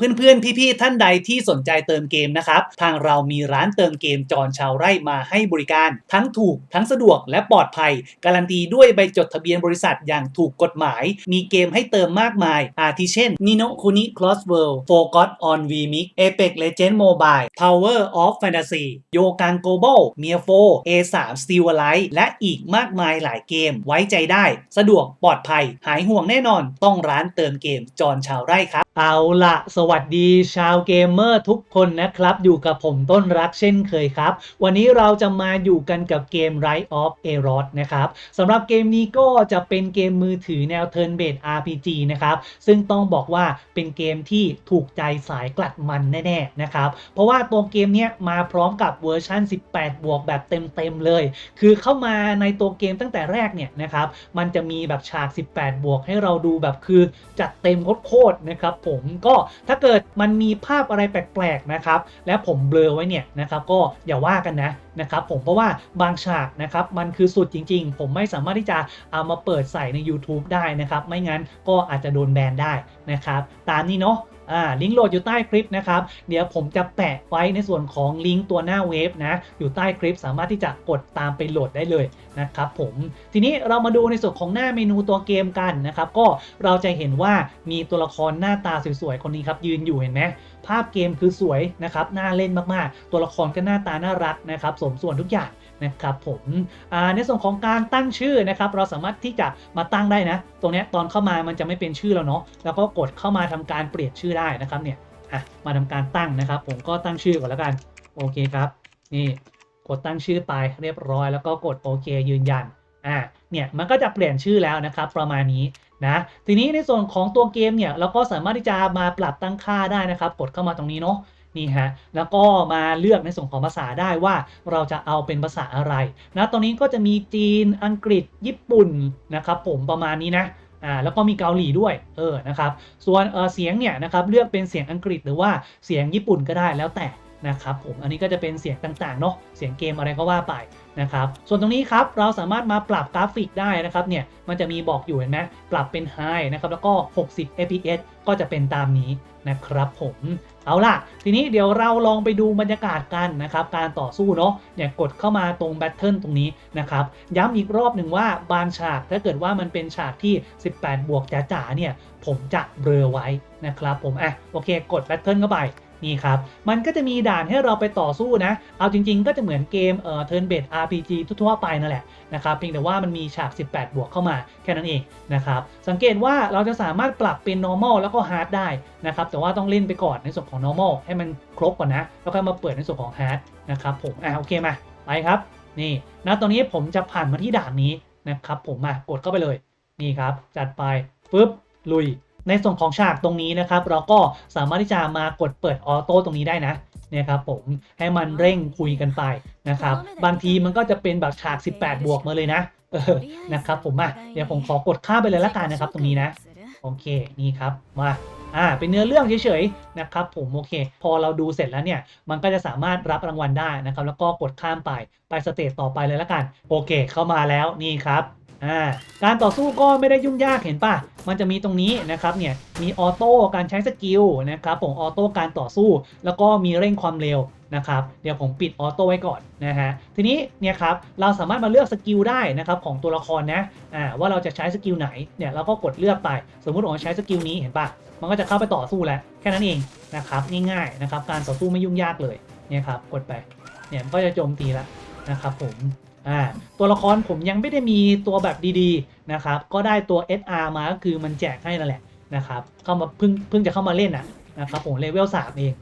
เพื่อนๆ พี่ๆ ท่านใดที่สนใจเติมเกมนะครับ ทางเรามีร้านเติมเกมจอนชาวไร่มาให้บริการ ทั้งถูกทั้งสะดวกและปลอดภัย การันตีด้วยใบจดทะเบียนบริษัทอย่างถูกกฎหมาย มีเกมให้เติมมากมาย อาทิเช่น Nino Kuni Cross World Forgot on VMix Apex Legends Mobile Tower of Fantasy โยกัง Global m i a 4 A3 Steel Alive และอีกมากมายหลายเกมไว้ใจได้ สะดวกปลอดภัย หายห่วงแน่นอน ต้องร้านเติมเกมจอนชาวไร่ครับ เอาละสวัสดีชาวเกมเมอร์ทุกคนนะครับ อยู่กับผมต้นรักเช่นเคยครับ วันนี้เราจะมาอยู่กันกับเกม Rise of a r o s นะครับสำหรับเกมนี้ก็จะเป็นเกมมือถือแนว Turn Based RPG นะครับ ซึ่งต้องบอกว่าเป็นเกมที่ถูกใจสายกลัดมันแน่ๆนะครับ เพราะว่าตัวเกมเนี้ยมาพร้อมกับเวอร์ชัน18 บวกแบบเต็มๆเลย คือเข้ามาในตัวเกมตั้งแต่แรกเนี่ยนะครับ มันจะมีแบบฉาก 18 บวกให้เราดูแบบคือจัดเต็มโคตรๆนะครับผมก็ถ้าเกิดมันมีภาพอะไรแปลกๆนะครับ และผมเบลอไว้เนี่ยนะครับก็อย่าว่ากันนะนะครับผมเพราะว่าบางฉากนะครับมันคือสุดจริง ๆ ผมไม่สามารถที่จะเอามาเปิดใส่ใน YouTube ได้นะครับ ไม่งั้นก็อาจจะโดนแบนได้นะครับ ตามนี้เนาะ อ่าลิงก์โหลดอยู่ใต้คลิปนะครับ เดี๋ยวผมจะแปะไว้ในส่วนของลิงก์ตัวหน้าเว็บนะ อยู่ใต้คลิปสามารถที่จะกดตามไปโหลดได้เลยนะครับผม ทีนี้เรามาดูในส่วนของหน้าเมนูตัวเกมกันนะครับ ก็เราจะเห็นว่ามีตัวละครหน้าตาสวยๆคนนี้ครับยืนอยู่เห็นไหม ภาพเกมคือสวยนะครับน่าเล่นมากๆ ตัวละครก็หน้าตาน่ารักนะครับสมส่วนทุกอย่างนะครับผมในส่วนของการตั้งชื่อนะครับเราสามารถที่จะมาตั้งได้นะ ตรงนี้ตอนเข้ามามันจะไม่เป็นชื่อแล้วเนาะแล้วก็กดเข้ามาทำการเปลี่ยนชื่อได้นะครับเนี่ยมาทำการตั้งนะครับ ผมก็ตั้งชื่อก่อนแล้วกันโอเคครับ นี่กดตั้งชื่อไปเรียบร้อย แล้วก็กดโอเคยืนยันอ่าเนี่ยมันก็จะเปลี่ยนชื่อแล้วนะครับ ประมาณนี้ นะทีนี้ในส่วนของตัวเกมเนี่ยเราก็สามารถที่จะมาปรับตั้งค่าได้นะครับ กดเข้ามาตรงนี้เนาะนี่ฮะแล้วก็มาเลือกในส่วนของภาษาได้ว่าเราจะเอาเป็นภาษาอะไรนะตรงนี้ก็จะมีจีนอังกฤษญี่ปุ่นนะครับผมประมาณนี้นะอ่าแล้วก็มีเกาหลีด้วยเออนะครับส่วนเออเสียงเนี่ยนะครับเลือกเป็นเสียงอังกฤษหรือว่าเสียงญี่ปุ่นก็ได้แล้วแต่ นะครับผมอันนี้ก็จะเป็นเสียงต่างๆเนาะเสียงเกมอะไรก็ว่าไปนะครับส่วนตรงนี้ครับเราสามารถมาปรับกราฟิกได้นะครับเนี่ยมันจะมีบอกอยู่เห็นไหมปรับเป็น High นะครับแล้วก็ 60 fps ก็จะเป็นตามนี้นะครับผมเอาล่ะ ทีนี้เดี๋ยวเราลองไปดูบรรยากาศกันนะครับการต่อสู้เนาะเนี่ยกดเข้ามาตรงแบทเทิลตรงนี้นะครับย้ำอีกรอบหนึ่งว่าบางฉากถ้าเกิดว่ามันเป็นฉากที่ 18 บวกจ๋าๆเนี่ยผมจะเบลอไว้นะครับผมอะโอเคกดแบทเทิลเข้าไป นี่ครับ มันก็จะมีด่านให้เราไปต่อสู้นะ เอาจริง ๆ ก็จะเหมือนเกมเอ่อ turn based RPG ทั่วๆไปนั่นแหละนะครับ เพียงแต่ว่ามันมีฉาก 18 บวกเข้ามาแค่นั้นเองนะครับ สังเกตว่าเราจะสามารถปรับเป็น normal แล้วก็ hard ได้นะครับ แต่ว่าต้องเล่นไปก่อนในส่วนของ normal ให้มันครบก่อนนะ แล้วค่อยมาเปิดในส่วนของ hard นะครับผม อะโอเคมา ไปครับ นี่นะตอนนี้ผมจะผ่านมาที่ด่านนี้นะครับ ผมมากดเข้าไปเลย นี่ครับ จัดไปปุ๊บ ลุย ในส่วนของฉากตรงนี้นะครับ เราก็สามารถที่จะมากดเปิดออโต้ตรงนี้ได้นะเนี่ยครับผมให้มันเร่งคุยกันไปนะครับ บางทีมันก็จะเป็นแบบฉาก 18 บวกมาเลยนะนะครับผมอะเดี๋ยวผมขอกดข้าไปเลยละกันนะครับตรงนี้นะ โอเคนี่ครับมาอ่าเป็นเนื้อเรื่องเฉยๆนะครับผมโอเค พอเราดูเสร็จแล้วเนี่ย มันก็จะสามารถรับรางวัลได้นะครับ แล้วก็กดข้ามไปไปสเตจต่อไปเลยละกัน โอเค เข้ามาแล้วนี่ครับ อ่าการต่อสู้ก็ไม่ได้ยุ่งยากเห็นป่ะ มันจะมีตรงนี้นะครับเนี่ยมีออโต้การใช้สกิลนะครับผมออโต้การต่อสู้ แล้วก็มีเร่งความเร็วนะครับเดี๋ยวผมปิดออโต้ไว้ก่อนนะฮะทีนี้เนี่ยครับเราสามารถมาเลือกสกิลได้นะครับของตัวละครนะอ่าว่าเราจะใช้สกิลไหนเนี่ยเราก็กดเลือกไป สมมุติผมใช้สกิลนี้เห็นป่ะมันก็จะเข้าไปต่อสู้แล้วแค่นั้นเองนะครับง่ายๆนะครับการต่อสู้ไม่ยุ่งยากเลยเนี่ยครับกดไปเนี่ยก็จะโจมตีแล้วนะครับผม อ่าตัวละครผมยังไม่ได้มีตัวแบบดีๆนะครับ ก็ได้ตัว SR มาก็คือมันแจกให้นั่นแหละนะครับเข้ามาเพิ่งเพิ่งจะเข้ามาเล่นอะนะครับผมเลเวล3เอง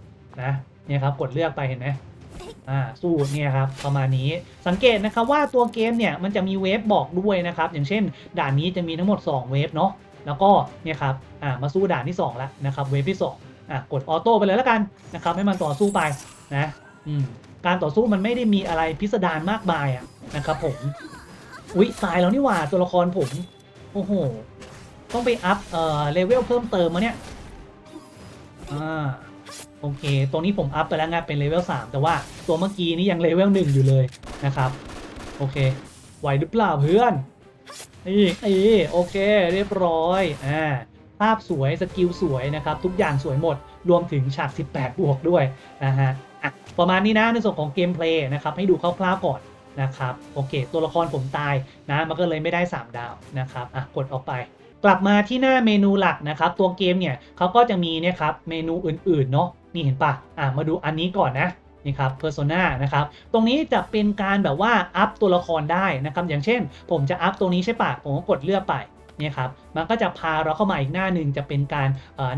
นะเนี่ยครับกดเลือกไปเห็นไหมอ่าสู้เนี่ยครับประมาณนี้สังเกตนะครับว่าตัวเกมเนี่ยมันจะมีเวฟบอกด้วยนะครับอย่างเช่น ด่านนี้จะมีทั้งหมด 2 เวฟเนาะแล้วก็เนี่ยครับอ่ามาสู้ด่านที่2แล้วนะครับเวฟที่2อะกดออโต้ไปเลยแล้วกันนะครับให้มันต่อสู้ไปนะอืม การต่อสู้มันไม่ได้มีอะไรพิสดารมากมายอะนะครับผม อุ๊ยตายแล้วนี่หว่าตัวละครผม โอ้โห ต้องไปอัพเอ่อเลเวลเพิ่มเติมมาเนี่ย อ่า โอเค ตรงนี้ผมอัพไปแล้วไงเป็นเลเวล3แต่ว่าตัวเมื่อกี้นี่ยังเลเวล1อยู่เลยนะครับ โอเค ไหวหรือเปล่าเพื่อนนี่นี่โอเค เรียบร้อย อ่าภาพสวย สกิลสวยนะครับ ทุกอย่างสวยหมด รวมถึงฉาก 18 บวกด้วยนะฮะ อะประมาณนี้นะในส่วนของเกมเพลย์นะครับให้ดูคร่าวๆก่อนนะครับโอเค ตัวละครผมตายนะมันก็เลยไม่ได้ 3 ดาวนะครับอะกดออกไป กลับมาที่หน้าเมนูหลักนะครับตัวเกมเนี่ยเขาก็จะมีเนี่ยครับเมนูอื่นๆเนาะนี่เห็นปะอะมาดูอันนี้ก่อนนะนี่ครับ Persona นะครับ ตรงนี้จะเป็นการแบบว่าอัพตัวละครได้นะครับ อย่างเช่น ผมจะอัพตรงนี้ใช่ปะผมก็กดเลือกไปนี่ครับ มันก็จะพาเราเข้ามาอีกหน้าหนึ่งจะเป็นการ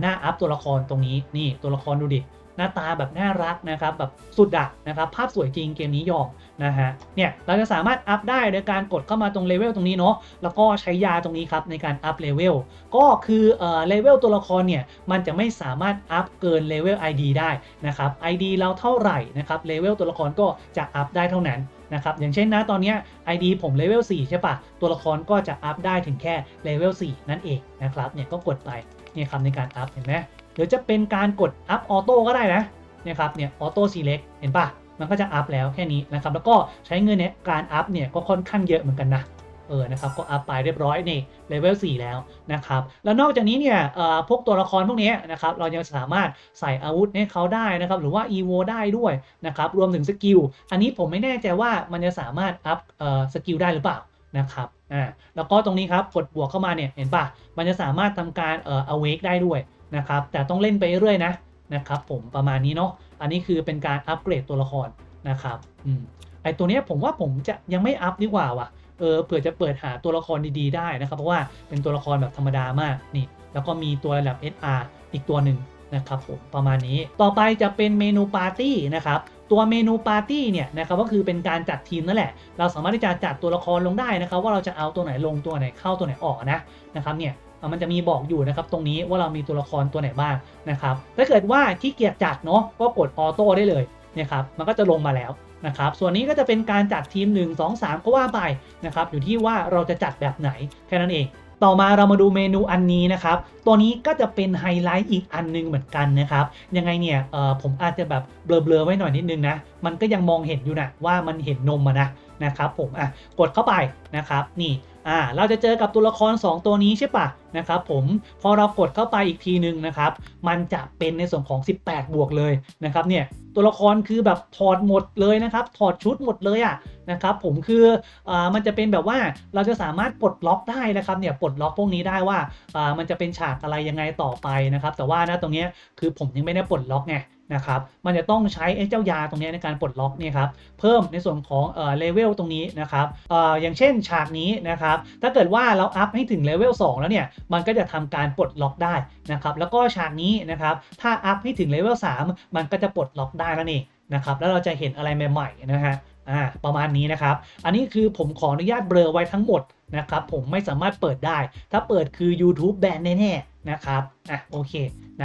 หน้าอัพตัวละครตรงนี้ นี่ตัวละครดูดิ หน้าตาแบบน่ารักนะครับแบบสุดอะนะครับภาพสวยจริงเกมนี้ยอมนะฮะเนี่ยเราจะสามารถอัพได้โดยการกดเข้ามาตรงเลเวลตรงนี้เนาะแล้วก็ใช้ยาตรงนี้ครับในการอัพเลเวลก็คือเอ่อเลเวลตัวละครเนี่ยมันจะไม่สามารถอัพเกินเลเวล ID ได้นะครับ ID เราเท่าไหร่นะครับเลเวลตัวละครก็จะอัพได้เท่านั้นนะครับอย่างเช่นนะตอนนี้ ID ผมเลเวล4ใช่ปะตัวละครก็จะอัพได้ถึงแค่เลเวล4นั่นเองนะครับเนี่ยก็กดไปเนี่ยครับในการอัพเห็นไหม หรือจะเป็นการกดอัพออโต้ก็ได้นะเนี่ยครับเนี่ยออโต้ซีเล็กเห็นปะมันก็จะอัพแล้วแค่นี้นะครับแล้วก็ใช้เงินในการอัพเนี่ยก็ค่อนข้างเยอะเหมือนกันนะเออนะครับก็อัพไปเรียบร้อยนี่เลเวล4แล้วนะครับแล้วนอกจากนี้เนี่ยเอ่อพวกตัวละครพวกนี้นะครับเรายังสามารถใส่อาวุธให้เขาได้นะครับหรือว่า EVO ได้ด้วยนะครับรวมถึงสกิลอันนี้ผมไม่แน่ใจว่ามันจะสามารถอัพเอ่อสกิลได้หรือเปล่านะครับอ่าแล้วก็ตรงนี้ครับกดบวกเข้ามาเนี่ยเห็นปะมันจะสามารถทำการเอ่อ awake ได้ด้วย นะครับ แต่ต้องเล่นไปเรื่อยๆนะนะครับผมประมาณนี้เนาะอันนี้คือเป็นการอัปเกรดตัวละครนะครับอืมไอตัวนี้ผมว่าผมจะยังไม่อัพดีกว่าว่ะเออเผื่อจะเปิดหาตัวละครดีๆได้นะครับ เพราะว่าเป็นตัวละครแบบธรรมดามากนี่ แล้วก็มีตัวระดับ SR อีกตัวหนึ่งนะครับผมประมาณนี้ต่อไปจะเป็นเมนูปาร์ตี้นะครับตัวเมนูปาร์ตี้เนี่ยนะครับก็คือเป็นการจัดทีมนั่นแหละ เราสามารถที่จะจัดตัวละครลงได้นะครับ ว่าเราจะเอาตัวไหนลงตัวไหนเข้าตัวไหนออกนะนะครับเนี่ย มันจะมีบอกอยู่นะครับตรงนี้ว่าเรามีตัวละครตัวไหนบ้างนะครับถ้าเกิดว่าขี้เกียจจัดเนาะก็กดออโต้ได้เลยนี่ยครับมันก็จะลงมาแล้วนะครับส่วนนี้ก็จะเป็นการจัดทีม 1 2 3 ก็ว่าไปนะครับอยู่ที่ว่าเราจะจัดแบบไหนแค่นั้นเองต่อมาเรามาดูเมนูอันนี้นะครับ ตัวนี้ก็จะเป็นไฮไลท์อีกอันหนึงเหมือนกันนะครับ ยังไงเนี่ยผมอาจจะแบบเบลอๆไว้หน่อยนิดนึงนะ มันก็ยังมองเห็นอยู่นะว่ามันเห็นนมอะนะ นะครับผมอะกดเข้าไปนะครับนี่อ่าเราจะเจอกับตัวละคร 2 ตัวนี้ใช่ปะนะครับผมพอเรากดเข้าไปอีกทีหนึ่งนะครับมันจะเป็นในส่วนของ 18 บวกเลยนะครับเนี่ยตัวละครคือแบบถอดหมดเลยนะครับถอดชุดหมดเลยอะนะครับผมคืออ่ามันจะเป็นแบบว่าเราจะสามารถปลดล็อกได้นะครับเนี่ยปลดล็อกพวกนี้ได้ว่าอ่ามันจะเป็นฉากอะไรยังไงต่อไปนะครับแต่ว่านะตรงเนี้ยคือผมยังไม่ได้ปลดล็อกไง นะครับ มันจะต้องใช้ไอ้เจ้ายาตรงนี้ในการปลดล็อกเนี่ยครับ เพิ่มในส่วนของเอ่อเลเวลตรงนี้นะครับเอ่ออย่างเช่นฉากนี้นะครับ ถ้าเกิดว่าเราอัพให้ถึงเลเวล2แล้วเนี่ย มันก็จะทำการปลดล็อกได้นะครับ แล้วก็ฉากนี้นะครับ ถ้าอัพให้ถึงเลเวล3มันก็จะปลดล็อกได้นั่นเองนะครับ แล้วเราจะเห็นอะไรใหม่ๆนะฮะอ่าประมาณนี้นะครับ อันนี้คือผมขออนุญาตเบลอไว้ทั้งหมดนะครับ ผมไม่สามารถเปิดได้ ถ้าเปิดคือ YouTube แบนแน่ๆ นะครับอะโอเค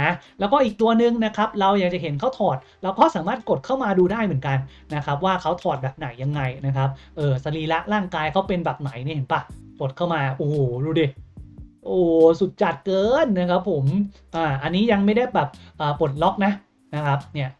นะแล้วก็อีกตัวหนึ่งนะครับเราอยากจะเห็นเขาถอด เราก็สามารถกดเข้ามาดูได้เหมือนกันนะครับว่าเขาถอดแบบไหนยังไงนะครับเออสรีระร่างกายเขาเป็นแบบไหนเนี่ยเห็นปะกดเข้ามาโอ้โหดูดิโอ้สุดจัดเกินนะครับผมอ่าอันนี้ยังไม่ได้แบบปลดล็อกนะนะครับเนี่ย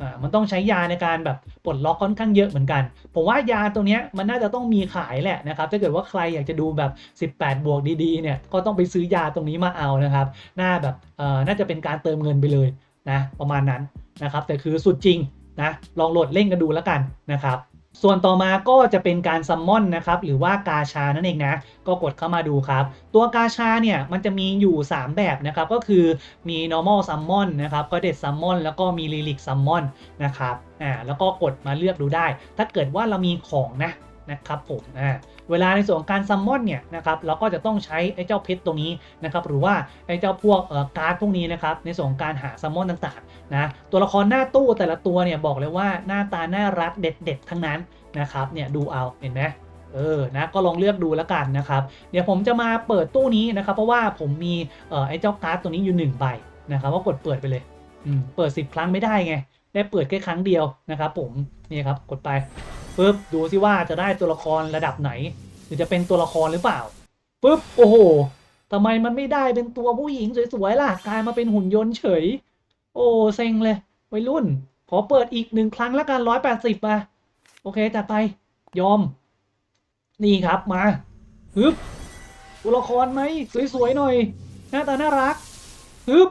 อ่ามันต้องใช้ยาในการแบบปลดล็อกค่อนข้างเยอะเหมือนกัน ผมว่ายาตัวเนี้ยมันน่าจะต้องมีขายแหละนะครับ ถ้าเกิดว่าใครอยากจะดูแบบ 18 บวกดีๆเนี่ย ก็ต้องไปซื้อยาตรงนี้มาเอานะครับน่าแบบเอ่อน่าจะเป็นการเติมเงินไปเลยนะประมาณนั้นนะครับ แต่คือสุดจริงนะ ลองโหลดเล่นกันดูแล้วกันนะครับ ส่วนต่อมาก็จะเป็นการซัมมอนนะครับหรือว่ากาชานั่นเองนะ ก็กดเข้ามาดูครับ ตัวกาชาเนี่ยมันจะมีอยู่ 3 แบบนะครับ ก็คือมี normal summon นะครับก็เด็ด summon แล้วก็มี relic summon นะครับอ่าแล้วก็กดมาเลือกดูได้ ถ้าเกิดว่าเรามีของนะ นะครับผมอ่าเวลาในส่วนของการซัมมอนเนี่ยนะครับเราก็จะต้องใช้ไอ้เจ้าเพชรตรงนี้นะครับหรือว่าไอ้เจ้าพวกเอ่อการ์ดพวกนี้นะครับในส่วนของการหาซัมมอนต่างๆนะตัวละครหน้าตู้แต่ละตัวเนี่ยบอกเลยว่าหน้าตาน่ารักเด็ดๆทั้งนั้นนะครับเนี่ยดูเอาเห็นไหมเออ นะ ก็ลองเลือกดูแล้วกันนะครับ เดี๋ยวผมจะมาเปิดตู้นี้นะครับ เพราะว่าผมมีออไอ้เจ้าการ์ดตัวนี้อยู่หนึ่งใบนะครับว่ากดเปิดไปเลย เปิด 10 ครั้งไม่ได้ไง ได้เปิดแค่ครั้งเดียวนะครับ ผมนี่ครับกดไปปึ๊บดูซิว่าจะได้ตัวละครระดับไหน หรือจะเป็นตัวละครหรือเปล่าปึ๊บโอ้โหทำไมมันไม่ได้เป็นตัวผู้หญิงสวยๆล่ะกลายมาเป็นหุ่นยนต์เฉย โอ้เซ็งเลยวัยรุ่น ขอเปิดอีกหนึ่งครั้งแล้วกันร้อยแปดสิบมาโอเคจัดไปยอม นี่ครับมาฮึบตัวละครไหมสวยๆหน่อย หน้าตาน่ารักฮึบ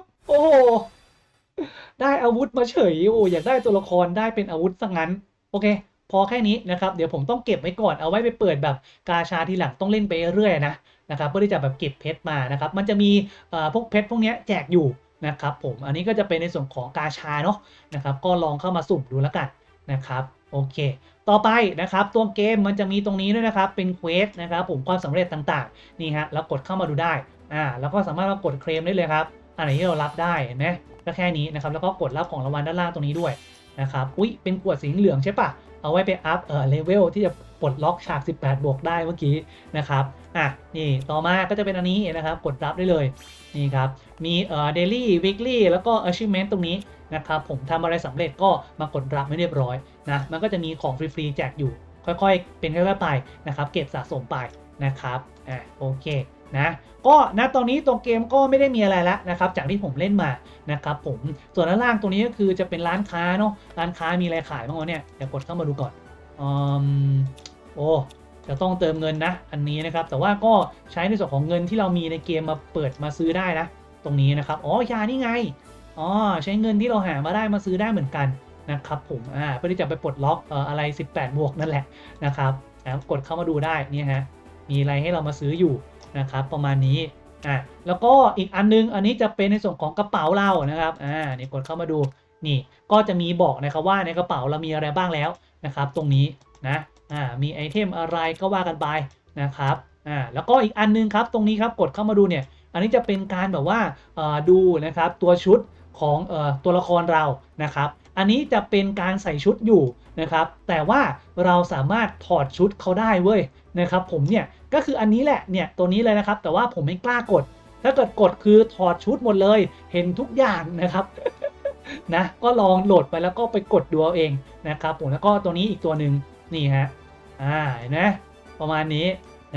อาวุธมาเฉยโอ้อยากได้ตัวละครได้เป็นอาวุธซะงั้น โอเค พอแค่นี้นะครับเดี๋ยวผมต้องเก็บไว้ก่อนเอาไว้ไปเปิดแบบกาชาทีหลังต้องเล่นไปเรื่อยๆนะนะครับเพื่อที่จะแบบเก็บเพชรมานะครับมันจะมีเอ่อพวกเพชรพวกนี้แจกอยู่นะครับผมอันนี้ก็จะเป็นในส่วนของกาชาเนาะนะครับก็ลองเข้ามาสุ่มดูแล้วกันนะครับโอเค ต่อไปนะครับตัวเกมมันจะมีตรงนี้ด้วยนะครับ เป็นเควสนะครับผมความสำเร็จต่างๆ นี่ฮะแล้วกดเข้ามาดูได้อ่าแล้วก็สามารถมากดเคลมได้เลยครับ อันไหนที่เรารับได้เห็นไหม ก็แค่นี้นะครับ แล้วก็กดรับของรางวัลด้านล่างตรงนี้ด้วยนะครับ อุ้ยเป็นขวดสีเหลืองใช่ปะเอาไว้ไปอัพเอ่อเลเวลที่จะปลดล็อกฉาก 18 บวกได้เมื่อกี้นะครับ อะ นี่ ต่อมาก็จะเป็นอันนี้นะครับ กดรับได้เลย นี่ครับ มีเอ่อ daily weekly แล้วก็ achievement ตรงนี้นะครับ ผมทำอะไรสำเร็จก็มากดรับไม่เรียบร้อยนะ มันก็จะมีของฟรีๆแจกอยู่ ค่อยๆ เป็นค่อยๆไปนะครับ เก็บสะสมไปนะครับ อ่าโอเค นะก็ณตอนนี้ตัวเกมก็ไม่ได้มีอะไรแล้วนะครับจากที่ผมเล่นมานะครับผมส่วนด้านล่างตรงนี้ก็คือจะเป็นร้านค้าเนาะร้านค้ามีอะไรขายบ้างวะเนี่ยเดี๋ยวกดเข้ามาดูก่อนอืมโอ้จะต้องเติมเงินนะอันนี้นะครับแต่ว่าก็ใช้ในส่วนของเงินที่เรามีในเกมมาเปิดมาซื้อได้นะตรงนี้นะครับอ๋อยานี่ไงอ๋อใช้เงินที่เราหามาได้มาซื้อได้เหมือนกันนะครับผมอ่าเพื่อที่จะไปปลดล็อกเอ่ออะไร 18 บวกนั่นแหละนะครับแล้วกดเข้ามาดูได้นี่ฮะมีอะไรให้เรามาซื้ออยู่ นะครับประมาณนี้อ่าแล้วก็อีกอันนึงอันนี้จะเป็นในส่วนของกระเป๋าเรานะครับอ่านี่กดเข้ามาดูนี่ก็จะมีบอกนะครับว่าในกระเป๋าเรามีอะไรบ้างแล้วนะครับ ตรงนี้นะอ่ามีไอเทมอะไรก็ว่ากันไปนะครับอ่าแล้วก็อีกอันนึงครับตรงนี้ครับกดเข้ามาดูเนี่ย อันนี้จะเป็นการแบบว่าเอ่อดูนะครับตัวชุดของเอ่อตัวละครเรานะครับ อันนี้จะเป็นการใส่ชุดอยู่นะครับ แต่ว่าเราสามารถถอดชุดเขาได้เว้ยนะครับ ผมเนี่ย ก็คืออันนี้แหละเนี่ยตัวนี้เลยนะครับ แต่ว่าผมไม่กล้ากด ถ้าเกิดกดคือถอดชุดหมดเลย เห็นทุกอย่างนะครับนะก็ลองโหลดไปแล้วก็ไปกดดูเอาเองนะครับผมแล้วก็ตัวนี้อีกตัวหนึ่งนี่ฮะอ่าเห็นไหมประมาณนี้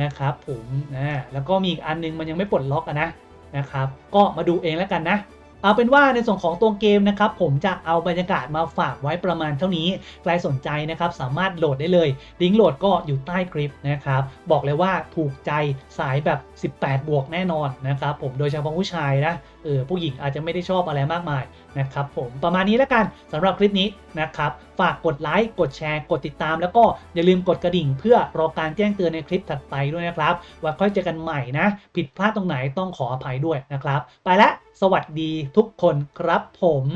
นะครับผมนะแล้วก็มีอีกอันนึงมันยังไม่ปลดล็อกอะนะนะครับ ก็มาดูเองแล้วกันนะ เอาเป็นว่าในส่วนของตัวเกมนะครับผมจะเอาบรรยากาศมาฝากไว้ประมาณเท่านี้ ใครสนใจนะครับสามารถโหลดได้เลย ลิงก์โหลดก็อยู่ใต้คลิปนะครับ บอกเลยว่าถูกใจสายแบบ 18 บวกแน่นอนนะครับผมโดยเฉพาะผู้ชายนะเออผู้หญิงอาจจะไม่ได้ชอบอะไรมากมายนะครับผมประมาณนี้แล้วกันสำหรับคลิปนี้นะครับฝากกดไลค์ กดแชร์ กดติดตาม แล้วก็อย่าลืมกดกระดิ่ง เพื่อรอการแจ้งเตือนในคลิปถัดไปด้วยนะครับไว่าค่อยเจอกันใหม่นะ ผิดพลาดตรงไหนต้องขออภัยด้วยนะครับ ไปละ สวัสดีทุกคนครับผม